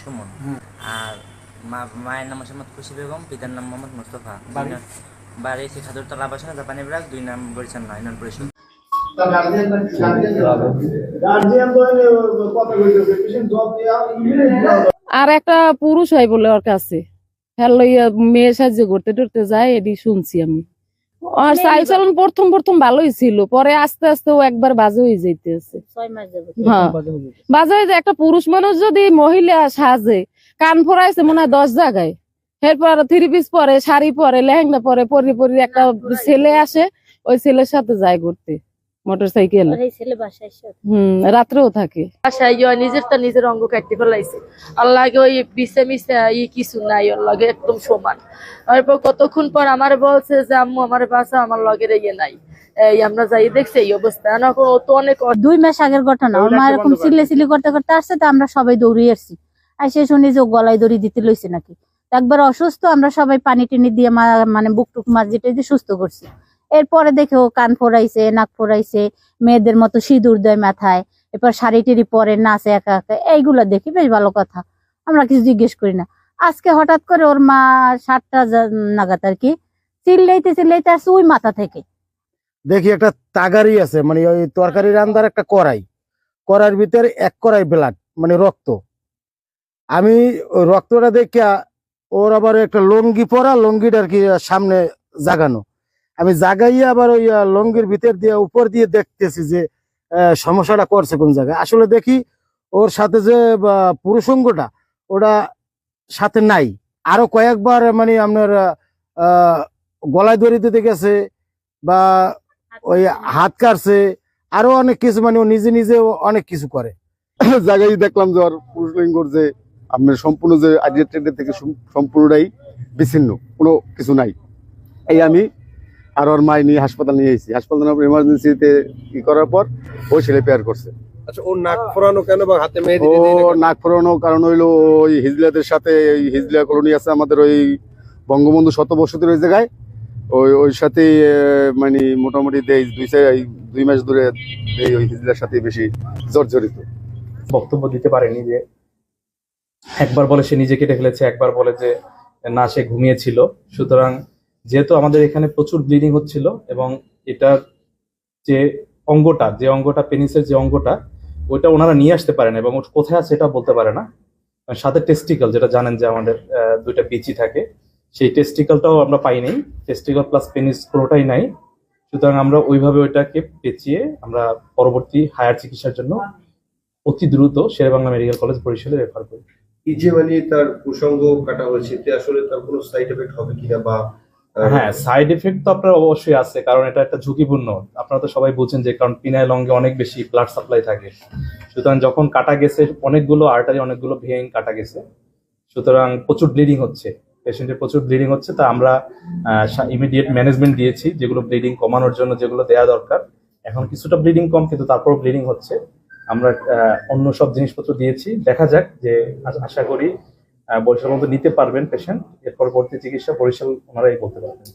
সুমন আর মা মায়ের নাম মোহাম্মদ খুশি বেগম পিতার নাম মোহাম্মদ মুস্তফা। বাড়ি? শিখাদুরতলা আবাসন জাপানি ব্রাক দুই নাম বরিশাল নয় নন পরিষদ আর একটা পুরুষ হয় বলে ওর কাছে। হ্যাঁ লইয়া মেয়ে সাহায্য করতে টরতে যায় এটি শুনছি আমি। আর চাল প্রথম প্রথম ভালোই ছিল। পরে আস্তে আস্তে ও একবার বাজে হয়ে যাইতেছে। হ্যাঁ। বাজে হয়ে যায় একটা পুরুষ মানুষ যদি মহিলা সাজে কান ফোরাইছে মনে হয় দশ জায়গায়। এরপর থ্রি পিস পরে শাড়ি পরে লেহেঙ্গা পরে পরি পরি একটা ছেলে আসে ওই ছেলের সাথে যায় ঘুরতে। মোটর সাইকেল আর এই ছেলে বাসায় এসে হম রাত্রেও থাকে। বাসায় নিজেরটা নিজের অঙ্গ কাটতে ফেলাইছে আল্লাহকে ওই বিছে মিশে ই কিছু নাই ওর লগে একদম সমান। তারপর কতক্ষণ পর আমার বলছে যে আম্মু আমার বাসা আমার লগের ইয়ে নাই। এই আমরা যাই দেখছি এই অবস্থা। তো অনেক দুই মাস আগের ঘটনা। ওর মা এরকম চিল্লে চিল্লি করতে করতে আসছে তো আমরা সবাই দৌড়িয়ে আসছি। আর সে শুনি যে গলায় দড়ি দিতে লইছে নাকি। একবার অসুস্থ আমরা সবাই পানি টেনে দিয়ে মা- মানে বুক টুক মাঝে দিয়ে সুস্থ করছি। এরপরে দেখে ও কান ফোরাইছে, নাক ফোরাইছে, মেয়েদের মতো সিঁদুর দেয় মাথায়, এরপর শাড়ি টিড়ি পরে, নাচে একা একা, এইগুলো দেখি বেশ ভালো কথা। আমরা কিছু জিজ্ঞেস করি না। আজকে হঠাৎ করে ওর মা সাতটা নাগাদ আর কি, চিল্লাইতে চিল্লাইতে আসছে ওই মাথা থেকে। দেখি একটা তাগারি আছে মানে ওই তরকারি রান্দার একটা কড়াই। কড়াইয়ের ভিতরে এক কড়াই ব্লাড মানে রক্ত। আমি রক্তটা দেখিয়া ওর আবার একটা লঙ্গি পরা, লঙ্গিটা আর কি সামনে জাগানো। আমি জাগাইয়া আবার ওই লঙ্গির ভিতর দিয়ে, উপর দিয়ে দেখতেছি যে সমস্যাটা করছে কোন জায়গায়। আসলে দেখি ওর সাথে যে পুরুষঙ্গটা ওটা সাথে নাই। আরও কয়েকবার মানে আপনার গলায় দড়ি দিতে গেছে, বা ওই হাত কাটছে, আরও অনেক কিছু মানে ও নিজে নিজে অনেক কিছু করে। জায়গায় দেখলাম যে ওর পুরুষ লিঙ্গর যে, আপনার সম্পূর্ণ যে ট্রেনের থেকে সম্পূর্ণটাই বিচ্ছিন্ন, কোনো কিছু নাই। এই আমি আর ওর মাই নিয়ে হাসপাতাল নিয়ে এসেছি হাসপাতাল এমার্জেন্সিতে ই করার পর ওই ছেলে পেয়ার করছে। আচ্ছা ওর নাক ফোরানো কেন বা হাতে মেহেদি ও? নাক ফোরানো কারণ হইল ওই হিজলাদের সাথে এই হিজলা কলোনি আছে আমাদের ওই বঙ্গবন্ধু ওই জায়গায়। ওই ওই সাথে মানে মোটামুটি দেই দুই দুই মাস ধরে এই ওই হিজলার সাথে বেশি জর্জরিত। বক্তব্য দিতে পারেনি যে একবার বলে সে নিজে কেটে ফেলেছে একবার বলে যে না সে ঘুমিয়েছিল। সুতরাং যেহেতু আমাদের এখানে প্রচুর ব্লিডিং হচ্ছিল এবং এটার যে অঙ্গটা যে অঙ্গটা, পেনিসের যে অঙ্গটা, ওইটা ওনারা নিয়ে আসতে পারেন এবং ওর কোথায় আছে এটা বলতে পারে না। সাথে টেস্টিকল যেটা জানেন যে আমাদের দুইটা বিচি থাকে, সেই টেস্টিকলটাও আমরা পাই নাই। টেস্টিকল প্লাস পেনিস কোনোটাই নাই। সুতরাং আমরা ওইভাবে ওইটাকে পেঁচিয়ে আমরা পরবর্তী হায়ার চিকিৎসার জন্য অতি দ্রুত শেরেবাংলা মেডিকেল কলেজ বরিশালে রেফার করি। এই মানে তার প্রসঙ্গ কাটা হয়েছে আসলে তার কোনো সাইড এফেক্ট হবে কিনা বা হ্যাঁ সাইড এফেক্ট তো আপনার অবশ্যই আছে, কারণ এটা একটা ঝুঁকিপূর্ণ। আপনারা তো সবাই বুঝছেন যে, কারণ পিনাইল অঙ্গে অনেক বেশি ব্লাড সাপ্লাই থাকে। সুতরাং যখন কাটা গেছে, অনেকগুলো আর্টারি অনেকগুলো ভেইন কাটা গেছে, সুতরাং প্রচুর ব্লিডিং হচ্ছে। পেশেন্টের প্রচুর ব্লিডিং হচ্ছে, তা আমরা ইমিডিয়েট ম্যানেজমেন্ট দিয়েছি, যেগুলো ব্লিডিং কমানোর জন্য যেগুলো দেওয়া দরকার। এখন কিছুটা ব্লিডিং কম, কিন্তু তারপর ব্লিডিং হচ্ছে। আমরা অন্য সব জিনিসপত্র দিয়েছি। দেখা যাক যে, আশা করি বরিশাল মতো নিতে পারবেন পেশেন্ট এর পরবর্তী চিকিৎসা বরিশাল ওনারাই বলতে পারবেন।